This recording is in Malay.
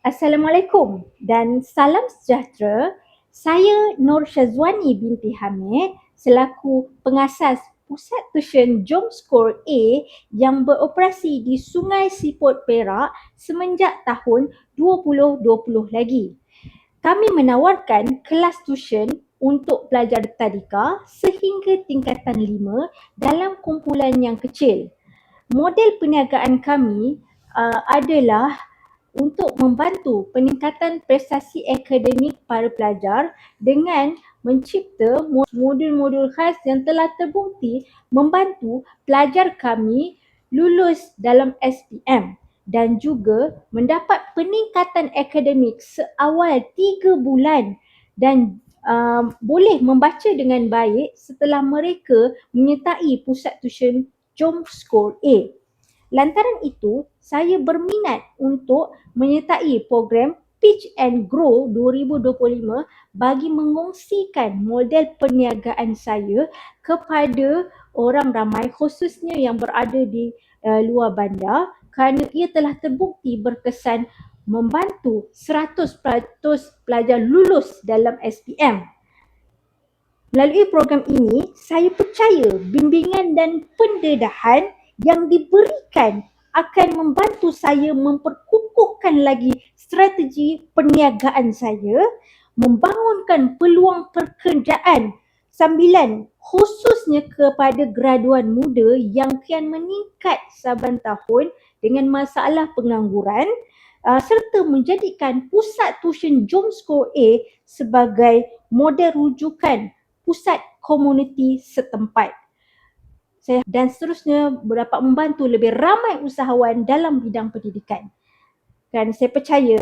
Assalamualaikum dan salam sejahtera. Saya Nur Syazwani binti Hamid selaku pengasas Pusat Tuition Jom Skor A yang beroperasi di Sungai Siput Perak semenjak tahun 2020 lagi. Kami menawarkan kelas tuition untuk pelajar tadika sehingga tingkatan 5 dalam kumpulan yang kecil. Model perniagaan kami uh, adalah untuk membantu peningkatan prestasi akademik para pelajar dengan mencipta modul-modul khas yang telah terbukti membantu pelajar kami lulus dalam SPM dan juga mendapat peningkatan akademik seawal tiga bulan dan um, boleh membaca dengan baik setelah mereka menyertai pusat tuition Jom Skor A. Lantaran itu, saya berminat untuk menyertai program Pitch and Grow 2025 bagi mengongsikan model perniagaan saya kepada orang ramai khususnya yang berada di uh, luar bandar kerana ia telah terbukti berkesan membantu 100% pelajar lulus dalam SPM. Melalui program ini, saya percaya bimbingan dan pendedahan yang diberikan akan membantu saya memperkukuhkan lagi strategi perniagaan saya, membangunkan peluang pekerjaan sambilan khususnya kepada graduan muda yang kian meningkat saban tahun dengan masalah pengangguran uh, serta menjadikan pusat tuition Jom Skor A sebagai model rujukan pusat komuniti setempat. Saya dan seterusnya dapat membantu lebih ramai usahawan dalam bidang pendidikan. Dan saya percaya